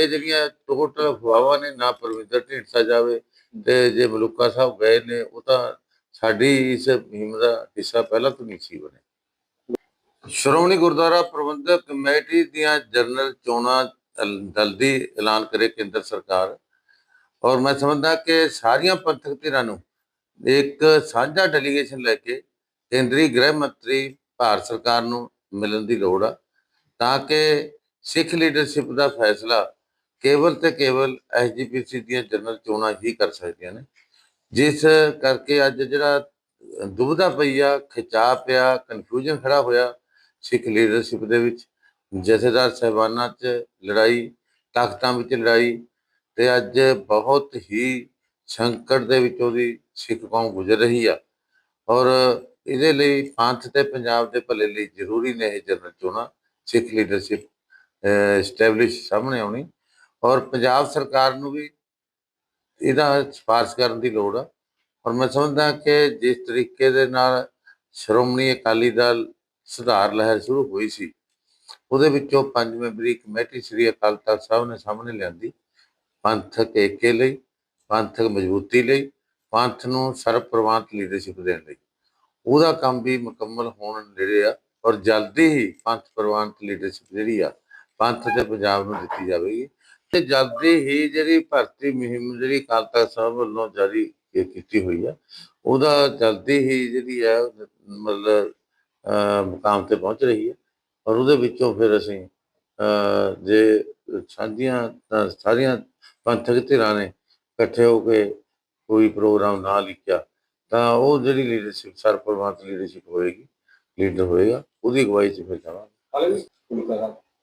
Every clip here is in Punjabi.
ਇਹ ਜਿਹੜੀਆਂ ਟੋਟਲ ਅਫਵਾਹਾਂ ਨੇ, ਨਾ ਪਰਵਿੰਦਰ ਢੀਂਡਸਾ ਜਾਵੇ ਤੇ ਜੇ ਮਲੂਕਾ ਸਾਹਿਬ ਗਏ ਨੇ, ਉਹ ਤਾਂ ਸਾਡੀ ਇਸ ਮੁਹਿੰਮ ਦਾ ਹਿੱਸਾ ਪਹਿਲਾਂ ਤੋਂ ਨਹੀਂ ਸੀ ਬਣੇ। ਸ਼੍ਰੋਮਣੀ ਗੁਰਦੁਆਰਾ ਪ੍ਰਬੰਧਕ ਕਮੇਟੀ ਦੀਆਂ ਜਨਰਲ ਚੋਣਾਂ ਜਲਦੀ ਐਲਾਨ ਕਰੇ ਕੇਂਦਰ ਸਰਕਾਰ। ਔਰ ਮੈਂ ਸਮਝਦਾ ਕਿ ਸਾਰੀਆਂ ਪੰਥਕ ਧਿਰਾਂ ਨੂੰ ਇੱਕ ਸਾਂਝਾ ਡੈਲੀਗੇਸ਼ਨ ਲੈ ਕੇ ਕੇਂਦਰੀ ਗ੍ਰਹਿ ਮੰਤਰੀ ਭਾਰਤ ਸਰਕਾਰ ਨੂੰ ਮਿਲਣ ਦੀ ਲੋੜ ਆ, ਤਾਂ ਕਿ ਸਿੱਖ ਲੀਡਰਸ਼ਿਪ ਦਾ ਫੈਸਲਾ ਕੇਵਲ ਤੇ ਕੇਵਲ ਐਸਜੀਪੀਸੀ ਦੀਆਂ ਜਨਰਲ ਚੋਣਾਂ ਹੀ ਕਰ ਸਕਦੀਆਂ ਨੇ। ਜਿਸ ਕਰਕੇ ਅੱਜ ਜਿਹੜਾ ਦੁਬਦਾ ਪਈ ਆ, ਖਿਚਾ ਪਿਆ ਕਨਫਿਊਜ਼ਨ ਖੜਾ ਹੋਇਆ ਸਿੱਖ ਲੀਡਰਸ਼ਿਪ ਦੇ ਵਿੱਚ, ਜਥੇਦਾਰ ਸਹਿਬਾਨਾਂ 'ਚ ਲੜਾਈ, ਤਾਕਤਾਂ ਵਿੱਚ ਲੜਾਈ ਤੇ ਅੱਜ ਬਹੁਤ ਹੀ ਸੰਕਟ ਦੇ ਵਿੱਚੋਂ ਦੀ ਸਿੱਖ ਕੌਮ ਗੁਜ਼ਰ ਰਹੀ ਆ। ਔਰ ਇਹਦੇ ਲਈ ਪੰਥ ਤੇ ਪੰਜਾਬ ਦੇ ਭਲੇ ਲਈ ਜ਼ਰੂਰੀ ਨੇ ਇਹ ਜਨਰਲ ਚੋਣਾਂ, ਸਿੱਖ ਲੀਡਰਸ਼ਿਪ ਐਸਟੈਬਲਿਸ਼ ਸਾਹਮਣੇ ਆਉਣੀ। ਔਰ ਪੰਜਾਬ ਸਰਕਾਰ ਨੂੰ ਵੀ ਇਹਦਾ ਸਿਫਾਰਸ਼ ਕਰਨ ਦੀ ਲੋੜ ਆ। ਔਰ ਮੈਂ ਸਮਝਦਾ ਕਿ ਜਿਸ ਤਰੀਕੇ ਦੇ ਨਾਲ ਸ਼੍ਰੋਮਣੀ ਅਕਾਲੀ ਦਲ ਸੁਧਾਰ ਲਹਿਰ ਸ਼ੁਰੂ ਹੋਈ ਸੀ, ਉਹਦੇ ਵਿੱਚੋਂ ਪੰਜ ਮੈਂਬਰੀ ਕਮੇਟੀ ਸ੍ਰੀ ਅਕਾਲ ਤਖਤ ਸਾਹਿਬ ਨੇ ਸਾਹਮਣੇ ਲਿਆਂਦੀ। ਪੰਥਕ ਏਕੇ ਲਈ, ਪੰਥਕ ਮਜ਼ਬੂਤੀ ਲਈ, ਪੰਥ ਨੂੰ ਸਰਬਪ੍ਰਵਾਨਤ ਲੀਡਰਸ਼ਿਪ ਦੇਣ ਲਈ। ਉਹਦਾ ਕੰਮ ਵੀ ਮੁਕੰਮਲ ਹੋਣ ਨੇੜੇ ਆ ਔਰ ਜਲਦੀ ਹੀ ਪੰਥ ਪ੍ਰਵਾਨਤ ਲੀਡਰਸ਼ਿਪ ਜਿਹੜੀ ਆ, ਪੰਥ ਤੇ ਪੰਜਾਬ ਨੂੰ ਦਿੱਤੀ ਜਾਵੇਗੀ। ਤੇ ਜਲਦੀ ਹੀ ਜਿਹੜੀ ਭਰਤੀ ਮੁਹਿੰਮ ਜਿਹੜੀ ਅਕਾਲ ਤਖਤ ਸਾਹਿਬ ਵੱਲੋਂ ਜਾਰੀ ਕੀਤੀ ਹੋਈ ਆ, ਉਹਦਾ ਜਲਦੀ ਹੀ ਜਿਹੜੀ ਹੈ, ਮਤਲਬ ਮੁਕਾਮ ਤੇ ਪਹੁੰਚ ਰਹੀ ਹੈ। ਔਰ ਉਹਦੇ ਵਿੱਚੋਂ ਫਿਰ ਅਸੀਂ ਜੇ ਸਾਂਝੀਆਂ ਸਾਰੀਆਂ ਪੰਥਕ ਧਿਰਾਂ ਨੇ ਇਕੱਠੇ ਹੋ ਕੇ ਕੋਈ ਪ੍ਰੋਗਰਾਮ ਨਾ ਲਿਖਿਆ, ਤਾਂ ਉਹ ਜਿਹੜੀ ਲੀਡਰਸ਼ਿਪ ਸਰਪ੍ਰਵਾਨਤ ਲੀਡਰਸ਼ਿਪ ਹੋਏਗੀ ਲੀਡਰ ਹੋਏਗਾ, ਉਹਦੀ ਅਗਵਾਈ 'ਚ ਫਿਰ ਜਾਵਾਂਗੇ।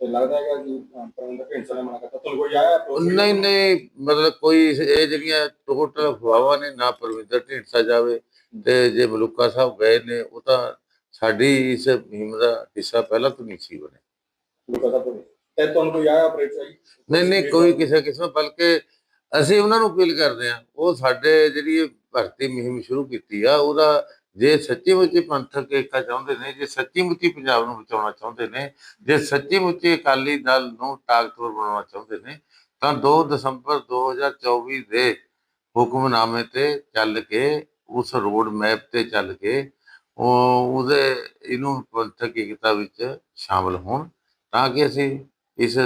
ਹਾਲੇ ਵੀ ਮਲੂਕਾ ਸਾਹਿਬ ਤੇ ਲੱਗਦਾ ਹੈਗਾ ਕਿ ਪ੍ਰਬੰਧਕ ਢੀਂਡਸਾ ਨੇ ਮਨਾ ਕਰਤਾ। ਤੁਹਾਨੂੰ ਕੋਈ ਆਇਆ approach? ਨਹੀਂ ਨਹੀਂ ਮਤਲਬ ਕੋਈ ਇਹ ਜਿਹੜੀਆਂ ਟੋਟਲ ਅਫਵਾਹਾਂ ਨੇ ਨਾ ਪਰਵਿੰਦਰ ਢੀਂਡਸਾ ਜਾਵੇ ਤੇ ਜੇ ਮਲੂਕਾ ਸਾਹਿਬ ਗਏ ਨੇ ਉਹ ਤਾਂ ਸਾਡੀ ਇਸ ਮੁਹਿੰਮ ਦਾ ਹਿੱਸਾ ਪਹਿਲਾਂ ਤੋਂ ਨਹੀਂ ਸੀ ਬਣੇ ਤੇ ਤੁਹਾਨੂੰ ਕੋਈ ਆਇਆ ਨਹੀਂ ਨਹੀਂ ਕੋਈ ਕਿਸੇ ਕਿਸਮ ਬਲਕਿ ਅਸੀਂ ਉਹਨਾਂ ਨੂੰ ਅਪੀਲ ਕਰਦੇ ਹਾਂ। ਉਹ ਸਾਡੇ ਜਿਹੜੀ ਇਹ ਭਰਤੀ ਮੁਹਿੰਮ ਸ਼ੁਰੂ ਕੀਤੀ ਆ ਉਹਦਾ ਜੇ ਸੱਚੀ ਮੁੱਚੀ ਪੰਥਕ ਏਕਤਾ ਚਾਹੁੰਦੇ ਨੇ, ਜੇ ਸੱਚੀ ਮੁੱਚੀ ਪੰਜਾਬ ਨੂੰ ਬਚਾਉਣਾ ਚਾਹੁੰਦੇ ਨੇ, ਜੇ ਸੱਚੀ ਮੁੱਚੀ ਅਕਾਲੀ ਦਲ ਨੂੰ ਤਾਕਤਵਰ ਬਣਾਉਣਾ ਚਾਹੁੰਦੇ ਨੇ, ਤਾਂ 2 ਦਸੰਬਰ 2024 ਦੇ ਹੁਕਮਨਾਮੇ ਤੇ ਚੱਲ ਕੇ, ਉਸ ਰੋਡ ਮੈਪ ਤੇ ਚੱਲ ਕੇ, ਉਹ, ਉਹਦੇ, ਇਹਨੂੰ ਪੰਥਕ ਏਕਤਾ ਵਿੱਚ ਸ਼ਾਮਲ ਹੋਣ, ਤਾਂ ਕਿ ਅਸੀਂ ਇਸ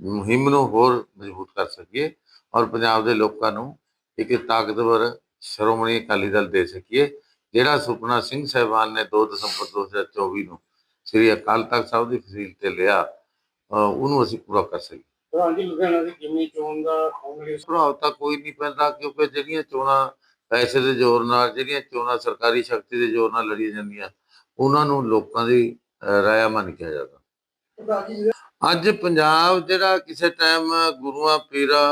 ਮੁਹਿੰਮ ਨੂੰ ਹੋਰ ਮਜ਼ਬੂਤ ਕਰ ਸਕੀਏ ਔਰ ਪੰਜਾਬ ਦੇ ਲੋਕਾਂ ਨੂੰ ਇੱਕ ਤਾਕਤਵਰ ਸ਼੍ਰੋਮਣੀ ਅਕਾਲੀ ਦਲ ਦੇ ਸਕੀਏ। ਜਿਹੜਾ ਸੁਪਨਾ ਸਿੰਘ ਸਾਹਿਬਾਨ ਨੇ 2 ਦਸੰਬਰ 2024 ਨੂੰ ਸ੍ਰੀ ਅਕਾਲ ਤਖਤ ਸਾਹਿਬ ਦੀ ਫਜ਼ੀਲ ਤੇ ਲਿਆ ਉਹਨੂੰ ਅਸੀਂ ਪੂਰਾ ਕਰ ਸਕੀਏ। ਪ੍ਰਧਾਨ ਜੀ ਲੁਧਿਆਣਾ ਦੀ ਜਿਮਨੀ ਚੋਣ ਦਾ ਕਾਂਗਰਸ ਪ੍ਰਭਾਵ ਤਾਂ ਕੋਈ ਨਹੀਂ ਪੈਂਦਾ ਕਿਉਂਕਿ ਜਿਹੜੀਆਂ ਚੋਣਾਂ ਪੈਸੇ ਦੇ ਜ਼ੋਰ ਨਾਲ ਜਿਹੜੀਆਂ ਚੋਣਾਂ ਸਰਕਾਰੀ ਸ਼ਕਤੀ ਦੇ ਜ਼ੋਰ ਨਾਲ ਲੜੀਆਂ ਜਾਂਦੀਆਂ ਉਹਨਾਂ ਨੂੰ ਲੋਕਾਂ ਦੀ ਰਾਇਆ ਮੰਨ ਕਿਹਾ ਜਾਂਦਾ। ਅੱਜ ਪੰਜਾਬ ਜਿਹੜਾ ਕਿਸੇ ਟਾਈਮ ਗੁਰੂਆਂ ਪੀਰਾਂ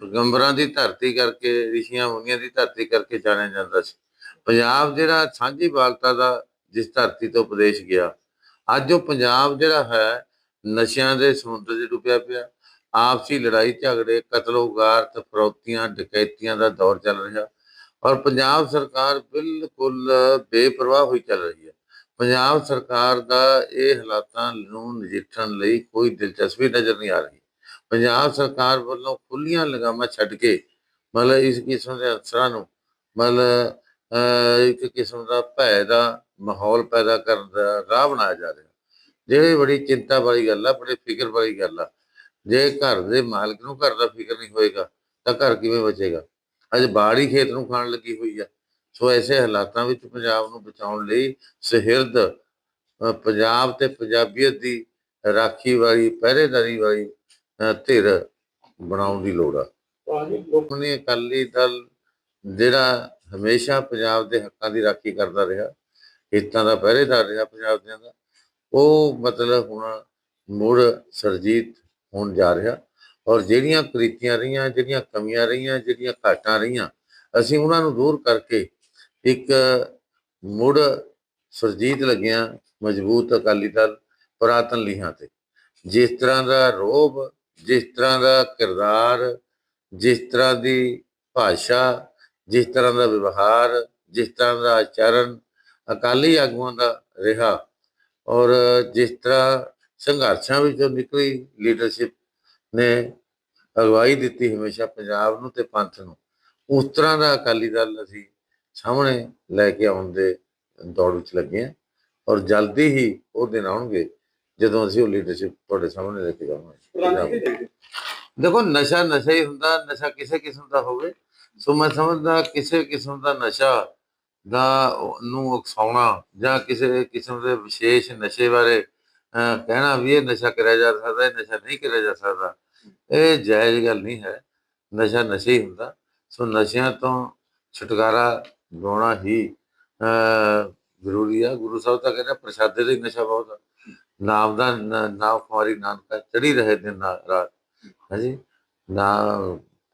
ਪੈਗੰਬਰਾਂ ਦੀ ਧਰਤੀ ਕਰਕੇ ਰਿਸ਼ੀਆਂ ਮੁਨੀਆਂ ਦੀ ਧਰਤੀ ਕਰਕੇ ਜਾਣਿਆ ਜਾਂਦਾ ਸੀ। ਪੰਜਾਬ ਜਿਹੜਾ ਸਾਂਝੀ ਬਾਲਤਾ ਦਾ ਜਿਸ ਧਰਤੀ ਤੋਂ ਉਪਦੇਸ਼ ਗਿਆ, ਅੱਜ ਉਹ ਪੰਜਾਬ ਜਿਹੜਾ ਹੈ, ਨਸ਼ਿਆਂ ਦੇ ਸਮੁੰਦਰ 'ਚ ਡੁੱਬਿਆ ਪਿਆ। ਆਪਸੀ ਲੜਾਈ ਝਗੜੇ ਕਤਲੋਗਾਰਤ ਫਰੌਤੀਆਂ ਡਕੈਤੀਆਂ ਦਾ ਦੌਰ ਚੱਲ ਰਿਹਾ ਔਰ ਪੰਜਾਬ ਸਰਕਾਰ ਬਿਲਕੁਲ ਬੇਪਰਵਾਹ ਹੋਈ ਚੱਲ ਰਹੀ ਹੈ। ਪੰਜਾਬ ਸਰਕਾਰ ਦਾ ਇਹ ਹਾਲਾਤਾਂ ਨੂੰ ਨਜਿੱਠਣ ਲਈ ਕੋਈ ਦਿਲਚਸਪੀ ਨਜ਼ਰ ਨਹੀਂ ਆ ਰਹੀ। ਪੰਜਾਬ ਸਰਕਾਰ ਵੱਲੋਂ ਖੁੱਲੀਆਂ ਲਗਾਮਾਂ ਛੱਡ ਕੇ ਮਤਲਬ ਇਸ ਕਿਸਮ ਦੇ ਅਫਸਰਾਂ ਨੂੰ ਮਤਲਬ ਇੱਕ ਕਿਸਮ ਦਾ ਭੈ ਦਾ ਮਾਹੌਲ ਪੈਦਾ ਕਰਨ ਦਾ ਰਾਹ ਬਣਾਇਆ ਜਾ ਰਿਹਾ। ਜਿਹੜੀ ਬੜੀ ਚਿੰਤਾ ਵਾਲੀ ਗੱਲ ਆ ਬੜੀ ਫਿਕਰ ਵਾਲੀ ਗੱਲ ਆ ਜੇ ਘਰ ਦੇ ਮਾਲਕ ਨੂੰ ਘਰ ਦਾ ਫਿਕਰ ਨਹੀਂ ਹੋਏਗਾ ਤਾਂ ਘਰ ਕਿਵੇਂ ਬਚੇਗਾ? ਅੱਜ ਬਾੜੀ ਖੇਤ ਨੂੰ ਖਾਣ ਲੱਗੀ ਹੋਈ ਆ। ਸੋ ਐਸੇ ਹਾਲਾਤਾਂ ਵਿੱਚ ਪੰਜਾਬ ਨੂੰ ਬਚਾਉਣ ਲਈ ਸਹਿਰਦ ਪੰਜਾਬ ਤੇ ਪੰਜਾਬੀਅਤ ਦੀ ਰਾਖੀ ਵਾਲੀ ਪਹਿਰੇਦਾਰੀ ਵਾਲੀ ਧਿਰ ਬਣਾਉਣ ਦੀ ਲੋੜ ਆ। ਲੋਕ ਨੇ ਅਕਾਲੀ ਦਲ ਜਿਹੜਾ ਹਮੇਸ਼ਾ ਪੰਜਾਬ ਦੇ ਹੱਕਾਂ ਦੀ ਰਾਖੀ ਕਰਦਾ ਰਿਹਾ, ਹਿੱਤਾਂ ਦਾ ਪਹਿਰੇਦਾਰ ਰਿਹਾ ਪੰਜਾਬ ਦਿਆਂ ਦਾ, ਉਹ ਮਤਲਬ ਹੁਣ ਮੁੜ ਸਰਜੀਤ ਹੋਣ ਜਾ ਰਿਹਾ ਔਰ ਜਿਹੜੀਆਂ ਕ੍ਰਿਤੀਆਂ ਰਹੀਆਂ, ਜਿਹੜੀਆਂ ਕਮੀਆਂ ਰਹੀਆਂ, ਜਿਹੜੀਆਂ ਘਾਟਾਂ ਰਹੀਆਂ, ਅਸੀਂ ਉਹਨਾਂ ਨੂੰ ਦੂਰ ਕਰਕੇ ਇੱਕ ਮੁੜ ਸਰਜੀਤ ਲੱਗਿਆ ਮਜ਼ਬੂਤ ਅਕਾਲੀ ਦਲ ਪੁਰਾਤਨ ਲੀਹਾਂ ਤੇ। ਜਿਸ ਤਰ੍ਹਾਂ ਦਾ ਰੋਬ ਜਿਸ ਤਰ੍ਹਾਂ ਦਾ ਕਿਰਦਾਰ, ਜਿਸ ਤਰ੍ਹਾਂ ਦੀ ਭਾਸ਼ਾ ਜਿਸ ਤਰ੍ਹਾਂ ਦਾ ਵਿਵਹਾਰ ਜਿਸ ਤਰ੍ਹਾਂ ਦਾ ਆਚਰਣ ਅਕਾਲੀ ਆਗੂਆਂ ਦਾ ਰਿਹਾ ਔਰ ਜਿਸ ਤਰ੍ਹਾਂ ਸੰਘਰਸ਼ਾਂ ਵਿੱਚੋਂ ਨਿਕਲੀ ਲੀਡਰਸ਼ਿਪ ਨੇ ਅਗਵਾਈ ਦਿੱਤੀ ਹਮੇਸ਼ਾ ਪੰਜਾਬ ਨੂੰ ਤੇ ਪੰਥ ਨੂੰ ਉਸ ਤਰ੍ਹਾਂ ਦਾ ਅਕਾਲੀ ਦਲ ਅਸੀਂ ਸਾਹਮਣੇ ਲੈ ਕੇ ਆਉਣ ਦੇ ਦੌੜ ਵਿੱਚ ਲੱਗੇ ਹਾਂ ਔਰ ਜਲਦੀ ਹੀ ਉਹ ਦਿਨ ਆਉਣਗੇ ਜਦੋਂ ਅਸੀਂ ਉਹ ਲੀਡਰਸ਼ਿਪ ਤੁਹਾਡੇ ਸਾਹਮਣੇ ਲੈ ਕੇ ਜਾਵਾਂਗੇ। ਦੇਖੋ ਨਸ਼ਾ ਨਸ਼ਾ ਹੀ ਹੁੰਦਾ ਨਸ਼ਾ ਕਿਸੇ ਕਿਸਮ ਦਾ ਹੋਵੇ ਸੋ ਮੈਂ ਸਮਝਦਾ ਕਿਸੇ ਕਿਸਮ ਦਾ ਨਸ਼ਾ ਦਾ ਨੂੰ ਉਕਸਾਉਣਾ ਜਾਂ ਕਿਸੇ ਕਿਸਮ ਦੇ ਵਿਸ਼ੇਸ਼ ਨਸ਼ੇ ਬਾਰੇ ਅਹ, ਕਹਿਣਾ ਵੀ ਇਹ ਨਸ਼ਾ ਕਰਿਆ ਜਾ ਸਕਦਾ ਇਹ ਨਸ਼ਾ ਨਹੀਂ ਕਰਿਆ ਜਾ ਸਕਦਾ ਇਹ ਜਾਇਜ਼ ਗੱਲ ਨਹੀਂ ਹੈ। ਨਸ਼ਾ ਨਸ਼ੇ ਹੀ ਹੁੰਦਾ। ਸੋ ਨਸ਼ਿਆਂ ਤੋਂ ਛੁਟਕਾਰਾ ਦਿਵਾਉਣਾ ਹੀ ਅਹ, ਜ਼ਰੂਰੀ ਆ। ਗੁਰੂ ਸਾਹਿਬ ਤਾਂ ਕਹਿੰਦੇ ਪ੍ਰਸ਼ਾਦੇ ਦਾ ਨਸ਼ਾ ਬਹੁਤ ਆ। ਨਾਮ ਦਾ ਨ- ਨਾਮ ਖੁਮਾਰੀ ਨਾਨਕਾ ਚੜੀ ਰਹੇ ਦਿਨ ਨਾਲ ਰਾਤ। ਹਾਂਜੀ? ਨਾ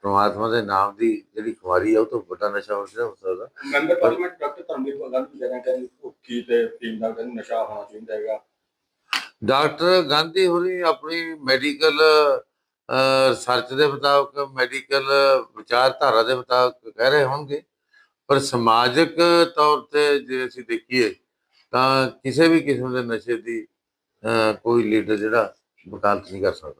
ਪ੍ਰਮਾਤਮਾ ਦੇ ਨਾਮ ਦੀ ਜਿਹੜੀ ਖੁਮਾਰੀ ਆ ਉਹ ਤੋਂ ਵੱਡਾ ਨਸ਼ਾ ਹੋਰ ਕੀ ਹੋ ਸਕਦਾ। Member parliament doctor Dharamvir Gandhi ਕਹਿ ਰਹੇ ਕਿ ਭੁੱਖੀ ਤੇ ਫੀਮ ਦਾ ਕਹਿੰਦੇ ਨਸ਼ਾ ਹੋਣਾ ਚਾਹੀਦਾ ਹੈਗਾ। ਡਾਕਟਰ ਗਾਂਧੀ ਹੋਰੀ ਆਪਣੀ ਮੈਡੀਕਲ ਰਿਸਰਚ ਦੇ ਮੁਤਾਬਕ ਮੈਡੀਕਲ ਵਿਚਾਰਧਾਰਾ ਦੇ ਮੁਤਾਬਕ ਕਹਿ ਰਹੇ ਹੋਣਗੇ। ਪਰ ਸਮਾਜਿਕ ਤੌਰ ਤੇ ਜੇ ਅਸੀਂ ਦੇਖੀਏ ਤਾਂ ਕਿਸੇ ਵੀ ਕਿਸਮ ਦੇ ਨਸ਼ੇ ਦੀ ਕੋਈ ਲੀਡਰ ਜਿਹੜਾ ਵਕਾਲਤ ਨਹੀਂ ਕਰ ਸਕਦਾ।